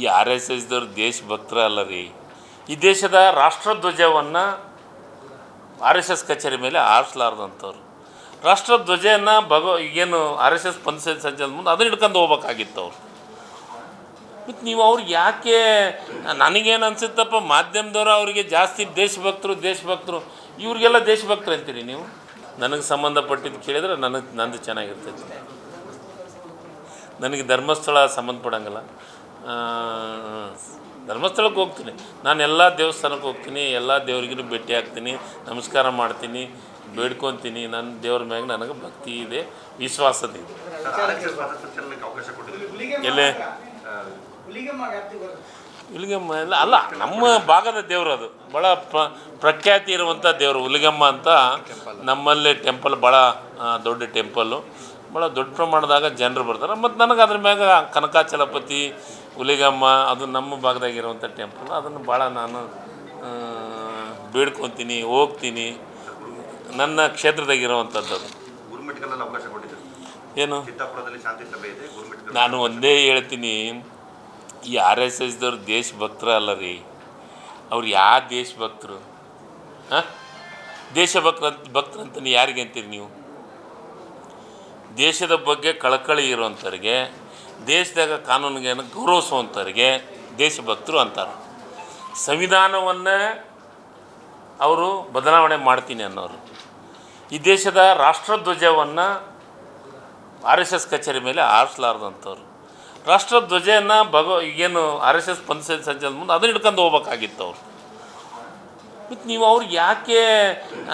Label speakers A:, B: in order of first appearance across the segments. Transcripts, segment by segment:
A: ಈ R S ಎಸ್ದವ್ರು ದೇಶಭಕ್ತರ ಅಲ್ಲ ರೀ ಈ ದೇಶದ ರಾಷ್ಟ್ರಧ್ವಜವನ್ನು ಆರ್ ಎಸ್ ಎಸ್ ಕಚೇರಿ ಮೇಲೆ ಆರಿಸ್ಲಾರ್ದಂಥವ್ರು. ರಾಷ್ಟ್ರಧ್ವಜನ ಭಗವ, ಈಗೇನು ಆರ್ ಎಸ್ ಎಸ್ ಪಂಚ ಸಂಚಲನ ಮುಂದೆ ಅದನ್ನ ಹಿಡ್ಕೊಂಡು ಹೋಗ್ಬೇಕಾಗಿತ್ತು ಅವ್ರು ಮತ್ತು ನೀವು ಅವ್ರಿಗೆ ಯಾಕೆ, ನನಗೇನು ಅನಿಸುತ್ತಪ್ಪ, ಮಾಧ್ಯಮದವರು ಅವರಿಗೆ ಜಾಸ್ತಿ ದೇಶಭಕ್ತರು ದೇಶಭಕ್ತರು, ಇವ್ರಿಗೆಲ್ಲ ದೇಶಭಕ್ತರು ಅಂತೀರಿ ನೀವು? ನನಗೆ ಸಂಬಂಧಪಟ್ಟಿದ್ದು ಕೇಳಿದ್ರೆ ನನಗೆ ನಂದು ಚೆನ್ನಾಗಿರ್ತೈತಿ. ನನಗೆ ಧರ್ಮಸ್ಥಳ ಸಂಬಂಧಪಡಂಗಿಲ್ಲ. ಧರ್ಮಸ್ಥಳಕ್ಕೆ ಹೋಗ್ತೀನಿ. ನಾನು ಎಲ್ಲ ದೇವಸ್ಥಾನಕ್ಕೆ ಹೋಗ್ತೀನಿ, ಎಲ್ಲ ದೇವ್ರಿಗೂ ಭೇಟಿ ಆಗ್ತೀನಿ, ನಮಸ್ಕಾರ ಮಾಡ್ತೀನಿ, ಬೇಡ್ಕೊತೀನಿ. ನನ್ನ ದೇವ್ರ ಮ್ಯಾಗ ನನಗೆ ಭಕ್ತಿ ಇದೆ ವಿಶ್ವಾಸದ ಇದೆ. ಎಲ್ಲೇ? ಹುಲಿಗಮ್ಮ ಎಲ್ಲ ಅಲ್ಲ, ನಮ್ಮ ಭಾಗದ ದೇವರು ಅದು. ಭಾಳ ಪ್ರ, ಪ್ರಖ್ಯಾತಿ ಇರುವಂಥ ದೇವರು ಹುಲಿಗಮ್ಮ ಅಂತ ನಮ್ಮಲ್ಲಿ ಟೆಂಪಲ್ ಭಾಳ ದೊಡ್ಡ ಟೆಂಪಲ್ಲು ಭಾಳ ದೊಡ್ಡ ಪ್ರಮಾಣದಾಗ ಜನರು ಬರ್ತಾರೆ. ಮತ್ತು ನನಗೆ ಅದ್ರ ಮ್ಯಾಗ ಕನಕಾಚಲಪತಿ ಹುಲಿಗಮ್ಮ ಅದು ನಮ್ಮ ಭಾಗದಾಗಿರುವಂಥ ಟೆಂಪಲ್ ಅದನ್ನು ಭಾಳ ನಾನು ಬೇಡ್ಕೊತೀನಿ ಹೋಗ್ತೀನಿ. ನನ್ನ ಕ್ಷೇತ್ರದಾಗಿರುವಂಥದ್ದು ಏನು? ನಾನು ಒಂದೇ ಹೇಳ್ತೀನಿ ಈ ಆರ್ ಎಸ್ ಎಸ್ದವ್ರು ದೇಶಭಕ್ತರ ಅಲ್ಲ ರೀ. ಅವ್ರು ಯಾವ ದೇಶಭಕ್ತರು? ಹಾಂ? ದೇಶಭಕ್ತ ಭಕ್ತರು ಅಂತ ನೀವು ಯಾರಿಗೆ ಅಂತೀರಿ ನೀವು? ದೇಶದ ಬಗ್ಗೆ ಕಳಕಳಿ ಇರೋಂಥವ್ರಿಗೆ ದೇಶದಾಗ ಕಾನೂನಿಗೆ ಗೌರವಿಸುವಂಥವ್ರಿಗೆ ದೇಶಭಕ್ತರು ಅಂತಾರೆ. ಸಂವಿಧಾನವನ್ನು ಅವರು ಬದಲಾವಣೆ ಮಾಡ್ತೀನಿ ಅನ್ನೋರು. ಈ ದೇಶದ ರಾಷ್ಟ್ರಧ್ವಜವನ್ನು ಆರ್ ಎಸ್ ಎಸ್ ಕಚೇರಿ ಮೇಲೆ ಆರಿಸಲಾರ್ದಂಥವ್ರು. ರಾಷ್ಟ್ರಧ್ವಜನ ಭಗವ ಈಗೇನು ಆರ್ ಎಸ್ ಎಸ್ ಪಂಚ ಸಂಚಲನ ಮುಂದೆ ಅದನ್ನ ಹಿಡ್ಕೊಂಡು ಹೋಗ್ಬೇಕಾಗಿತ್ತು ಅವ್ರು ಮತ್ತು ನೀವು ಅವ್ರಿಗೆ ಯಾಕೆ,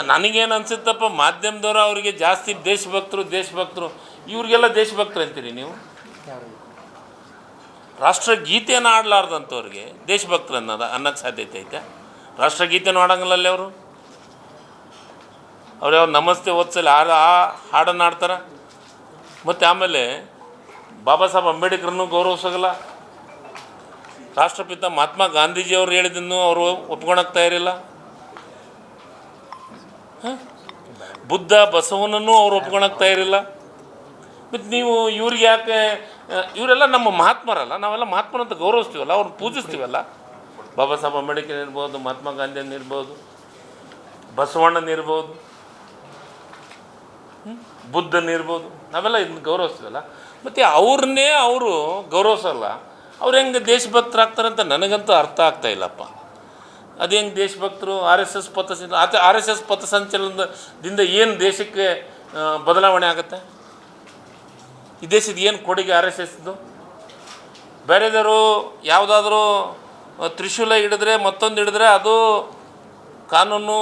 A: ನನಗೇನು ಅನಿಸುತ್ತಪ್ಪ, ಮಾಧ್ಯಮದವರು ಅವರಿಗೆ ಜಾಸ್ತಿ ದೇಶಭಕ್ತರು ದೇಶಭಕ್ತರು, ಇವ್ರಿಗೆಲ್ಲ ದೇಶಭಕ್ತರು ಅಂತೀರಿ ನೀವು? ರಾಷ್ಟ್ರಗೀತೆಯನ್ನು ಆಡಲಾರ್ದಂಥವ್ರಿಗೆ ದೇಶಭಕ್ತರು ಅನ್ನೋದು, ಅನ್ನೋಕ್ಕೆ ಸಾಧ್ಯತೆ ಐತೆ. ರಾಷ್ಟ್ರಗೀತೆನೂ ಆಡಂಗಿಲ್ಲ ಅವರು? ಅವ್ರು ಯಾವ ನಮಸ್ತೆ ಓದ್ಸಲಿ ಹಾಡು, ಆ ಹಾಡನ್ನು ಆಡ್ತಾರೆ? ಮತ್ತು ಆಮೇಲೆ ಬಾಬಾ ಸಾಹೇಬ್ ಅಂಬೇಡ್ಕರ್ನು ಗೌರವಿಸೋಗಲ್ಲ ರಾಷ್ಟ್ರಪಿತ ಮಹಾತ್ಮ ಗಾಂಧೀಜಿಯವರು ಹೇಳಿದ್ದನ್ನು ಅವರು ಒಪ್ಕೊಳಕ್ಕೆ ತಯಾರಿಲ್ಲ? ಬುದ್ಧ ಬಸವನನ್ನು ಅವ್ರು ಒಪ್ಕೊಳಕ್ಕೆ ಇರಲಿಲ್ಲ. ಮತ್ತು ನೀವು ಇವ್ರಿಗೆ ಯಾಕೆ, ಇವರೆಲ್ಲ ನಮ್ಮ ಮಹಾತ್ಮರಲ್ಲ, ನಾವೆಲ್ಲ ಮಹಾತ್ಮರಂತ ಗೌರವಿಸ್ತೀವಲ್ಲ, ಅವ್ರನ್ನ ಪೂಜಿಸ್ತೀವಲ್ಲ? ಬಾಬಾ ಸಾಹೇಬ್ ಅಂಬೇಡ್ಕರ್ ಇರ್ಬೋದು, ಮಹಾತ್ಮ ಗಾಂಧಿ ಇರ್ಬೋದು, ಬಸವಣ್ಣನ ಇರ್ಬೋದು ಬುದ್ಧನ ಇರ್ಬೋದು, ನಾವೆಲ್ಲ ಇದನ್ನ ಗೌರವಿಸ್ತೀವಲ್ಲ? ಮತ್ತು ಅವ್ರನ್ನೇ ಅವರು ಗೌರವಿಸಲ್ಲ. ಅವ್ರು ಹೆಂಗೆ ದೇಶಭಕ್ತರಾಗ್ತಾರೆ ಅಂತ ನನಗಂತೂ ಅರ್ಥ ಆಗ್ತಾ ಇಲ್ಲಪ್ಪ ಅದು ಹೆಂಗೆ ದೇಶಭಕ್ತರು ಆರ್ ಎಸ್ ಎಸ್ ಪಥ ಆತ ಆರ್ ಎಸ್ ಎಸ್ ಪಥಸಂಚಲನದಿಂದ ಏನು ದೇಶಕ್ಕೆ ಬದಲಾವಣೆ ಆಗುತ್ತೆ? ಈ ದೇಶದ ಏನು ಕೊಡುಗೆ ಆರ್ ಎಸ್ ಎಸ್ದು? ಬೇರೆದವರು ಯಾವುದಾದ್ರೂ ತ್ರಿಶೂಲ ಹಿಡಿದ್ರೆ ಮತ್ತೊಂದು ಹಿಡಿದ್ರೆ ಅದು ಕಾನೂನು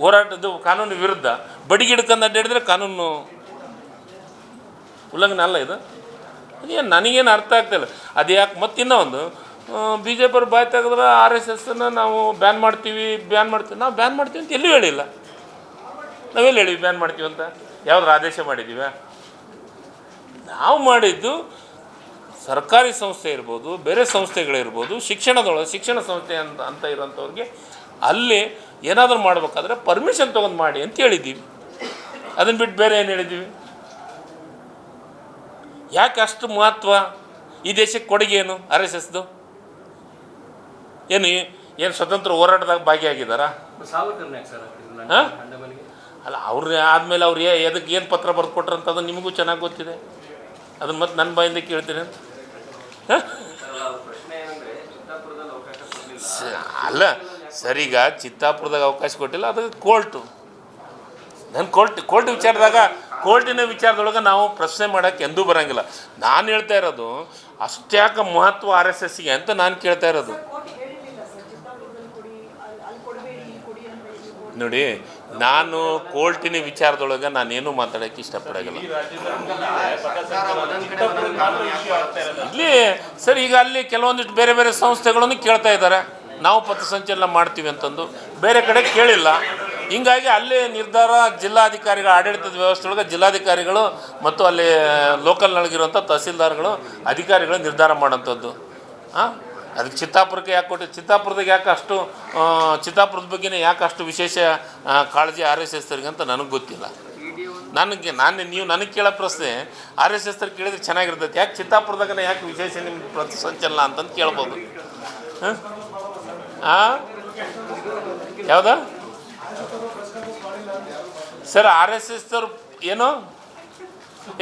A: ಹೋರಾಟದ್ದು ಕಾನೂನು ವಿರುದ್ಧ. ಬಡಿಗೆ ಹಿಡ್ಕೊಂಡು ಅಡ್ಡಾಡಿದ್ರೆ ಕಾನೂನು ಉಲ್ಲಂಘನೆ ಅಲ್ಲ ಇದು? ಏನು ನನಗೇನು ಅರ್ಥ ಆಗ್ತಾಯಿಲ್ಲ ಅದು ಯಾಕೆ ಮತ್ತಿನ್ನೂ ಒಂದು ಬಿ ಜೆ ಪಿಯವ್ರು ಬಾಯ್ ತೆಗೆದ್ರೆ ಆರ್ ಎಸ್ ಎಸ್ಸನ್ನು ನಾವು ಬ್ಯಾನ್ ಮಾಡ್ತೀವಿ ಬ್ಯಾನ್ ಮಾಡ್ತೀವಿ. ನಾವು ಬ್ಯಾನ್ ಮಾಡ್ತೀವಿ ಅಂತ ಎಲ್ಲೂ ಹೇಳಿಲ್ಲ. ನಾವೆಲ್ಲಿ ಹೇಳಿವಿ ಬ್ಯಾನ್ ಮಾಡ್ತೀವಿ ಅಂತ? ಯಾವ್ದಾರು ಆದೇಶ ಮಾಡಿದ್ದೀವ? ನಾವು ಮಾಡಿದ್ದು ಸರ್ಕಾರಿ ಸಂಸ್ಥೆ ಇರ್ಬೋದು, ಬೇರೆ ಸಂಸ್ಥೆಗಳಿರ್ಬೋದು, ಶಿಕ್ಷಣದೊಳಗೆ, ಶಿಕ್ಷಣ ಸಂಸ್ಥೆ ಅಂತ ಅಂತ ಇರೋಂಥವ್ರಿಗೆ ಅಲ್ಲಿ ಏನಾದರೂ ಮಾಡಬೇಕಾದ್ರೆ ಪರ್ಮಿಷನ್ ತೊಗೊಂಡು ಮಾಡಿ ಅಂತ ಹೇಳಿದ್ದೀವಿ. ಅದನ್ನು ಬಿಟ್ಟು ಬೇರೆ ಏನು ಹೇಳಿದ್ದೀವಿ? ಯಾಕೆ ಅಷ್ಟು ಮಹತ್ವ? ಈ ದೇಶಕ್ಕೆ ಕೊಡುಗೆ ಏನು ಆರ್ ಎಸ್ ಎಸ್ದು ಏನು ಏನು ಸ್ವತಂತ್ರ ಹೋರಾಟದಾಗ ಭಾಗಿಯಾಗಿದ್ದಾರಾ?
B: ಹಾಕಿದ್ರು
A: ಅಲ್ಲ ಅವ್ರ ಆದಮೇಲೆ ಅವ್ರು ಏ ಎದಕ್ಕೆ ಏನು ಪತ್ರ ಬರೆದು ಕೊಟ್ರು ಅಂತ ಅದು ನಿಮಗೂ ಚೆನ್ನಾಗಿ ಗೊತ್ತಿದೆ. ಅದನ್ನ ಮತ್ತೆ ನನ್ನ ಬಾಯಿಂದ ಕೇಳ್ತೀನಿ ಅಂತ. ಅಲ್ಲ ಸರಿಗ ಚಿತ್ತಾಪುರದಾಗ ಅವಕಾಶ ಕೊಟ್ಟಿಲ್ಲ ಅದು ಕೋರ್ಟು. ನನ್ನ ಕೋರ್ಟ್ ಕೋರ್ಟ್ ವಿಚಾರದಾಗ ಕೋರ್ಟಿನ ವಿಚಾರದೊಳಗೆ ನಾವು ಪ್ರಶ್ನೆ ಮಾಡೋಕ್ಕೆ ಎಂದೂ ಬರೋಂಗಿಲ್ಲ. ನಾನು ಹೇಳ್ತಾ ಇರೋದು ಅಷ್ಟ್ಯಾಕ ಮಹತ್ವ ಆರ್ ಎಸ್ ಎಸ್ಗೆ ಅಂತ ನಾನು ಕೇಳ್ತಾ ಇರೋದು
C: ಕೋರ್ಟ್ ಹೇಳಿರ್ಲಿಲ್ಲ ಸರ್ ಚಿತ್ತಾಪುರದಲ್ಲಿ ಕೊಡಿ ಅಲ್ಲಿ ಅಲ್ಲಿ ಕೊಡಬೇಡಿ ಇಲ್ಲಿ ಕೊಡಿ ಅಂತ ಹೇಳಿ ಕೋರ್ಟ್
A: ನೋಡಿ, ನಾನು ಕೋರ್ಟಿನ ವಿಚಾರದೊಳಗೆ ನಾನೇನು ಮಾತಾಡೋಕೆ ಇಷ್ಟಪಡೋದಿಲ್ಲ ಇಲ್ಲಿ ಸರ್, ಈಗ ಅಲ್ಲಿ ಕೆಲವೊಂದಿಷ್ಟು ಬೇರೆ ಬೇರೆ ಸಂಸ್ಥೆಗಳನ್ನು ಕೇಳ್ತಾ ಇದ್ದಾರೆ. ನಾವು ಪಥಸಂಚಲನ ಮಾಡ್ತೀವಿ ಅಂತಂದು. ಬೇರೆ ಕಡೆ ಕೇಳಿಲ್ಲ. ಹಿಂಗಾಗಿ ಅಲ್ಲಿ ನಿರ್ಧಾರ ಜಿಲ್ಲಾಧಿಕಾರಿಗಳ ಆಡಳಿತದ ವ್ಯವಸ್ಥೆ ಒಳಗೆ ಜಿಲ್ಲಾಧಿಕಾರಿಗಳು ಮತ್ತು ಅಲ್ಲಿ ಲೋಕಲ್ನೊಳಗಿರುವಂಥ ತಹಸೀಲ್ದಾರ್ಗಳು, ಅಧಿಕಾರಿಗಳು ನಿರ್ಧಾರ ಮಾಡೋಂಥದ್ದು ಹಾಂ ಅದಕ್ಕೆ ಚಿತ್ತಾಪುರಕ್ಕೆ ಯಾಕೆ ಕೊಟ್ಟು ಚಿತ್ತಾಪುರದಾಗ ಯಾಕೆ ಅಷ್ಟು ಚಿತ್ತಾಪುರದ ಬಗ್ಗೆನೇ ಯಾಕೆ ಅಷ್ಟು ವಿಶೇಷ ಕಾಳಜಿ ಆರ್ ಎಸ್ ಎಸ್ ಅಂತ ನನಗೆ ಗೊತ್ತಿಲ್ಲ. ನನಗೆ, ನಾನು, ನೀವು ನನಗೆ ಕೇಳೋ ಪ್ರಶ್ನೆ, ಆರ್ ಎಸ್ ಎಸ್ ಕೇಳಿದ್ರೆ ಚೆನ್ನಾಗಿರ್ತೈತೆ. ಯಾಕೆ ಚಿತ್ತಾಪುರದಾಗ ಯಾಕೆ ವಿಶೇಷ ನಿಮ್ಮ ಪ್ರತಿ ಸಂಚಲನ ಅಂತಂದು ಕೇಳ್ಬೋದು. ಹಾಂ? ಹಾಂ ಯಾವ್ದು? ಸರ್, ಆರ್ ಎಸ್ ಎಸ್ ಏನು?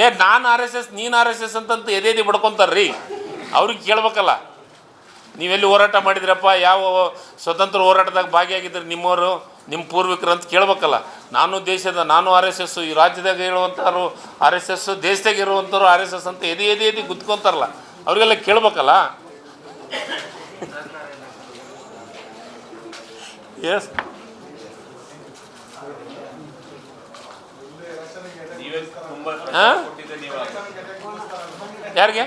A: ಏ, ನಾನು ಆರ್ ಎಸ್ ಎಸ್, ನೀನು ಆರ್ ಎಸ್ ಎಸ್ ಅಂತಂತ ಎದೆ ಎದೆ ಬಡ್ಕೊತಾರ್ರಿ. ಅವ್ರಿಗೆ ಕೇಳ್ಬೇಕಲ್ಲ. ನೀವೆಲ್ಲಿ ಹೋರಾಟ ಮಾಡಿದ್ರಪ್ಪ? ಯಾವ ಸ್ವತಂತ್ರ ಹೋರಾಟದಾಗ ಭಾಗಿಯಾಗಿದ್ದರೆ ನಿಮ್ಮವರು? ನಿಮ್ಮ ಪೂರ್ವಿಕರು ಅಂತ ಕೇಳಬೇಕಲ್ಲ. ನಾನು ದೇಶದ ನಾನು ಆರ್ ಎಸ್ ಎಸ್ ಈ ರಾಜ್ಯದಾಗ ಇರುವಂಥವ್ರು ಆರ್ ಎಸ್ ಎಸ್ ದೇಶದಾಗ ಇರುವಂಥವ್ರು ಆರ್ ಎಸ್ ಎಸ್ ಅಂತ ಎದೆ ಎದೆ ಎದೆ ಗುದ್ಕೊಂತಾರಲ್ಲ. ಅವರಿಗೆಲ್ಲ ಕೇಳಬೇಕಲ್ಲ? ಎಸ್ ಹಾಂ? ಯಾರಿಗೆ?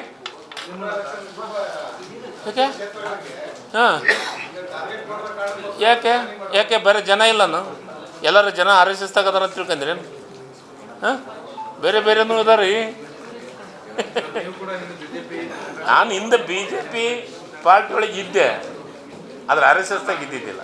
A: ಯಾಕೆ? ಹಾಂ. ಯಾಕೆ? ಯಾಕೆ ಬೇರೆ ಜನ ಇಲ್ಲನು? ಎಲ್ಲರೂ ಜನ ಆರ್ ಎಸ್ ಎಸ್ ತಗದಾರ ಅಂತ ಹಾಂ? ಬೇರೆ ಬೇರೆನೂ ರೀ ನಾನು ಹಿಂದೆ ಬಿ ಜೆ ಪಿ ಪಾರ್ಟಿ ಒಳಗೆ ಇದ್ದೆ. ಆದರೆ ಆರ್ ಎಸ್ ಎಸ್ದಾಗ ಇದ್ದಿದ್ದಿಲ್ಲ.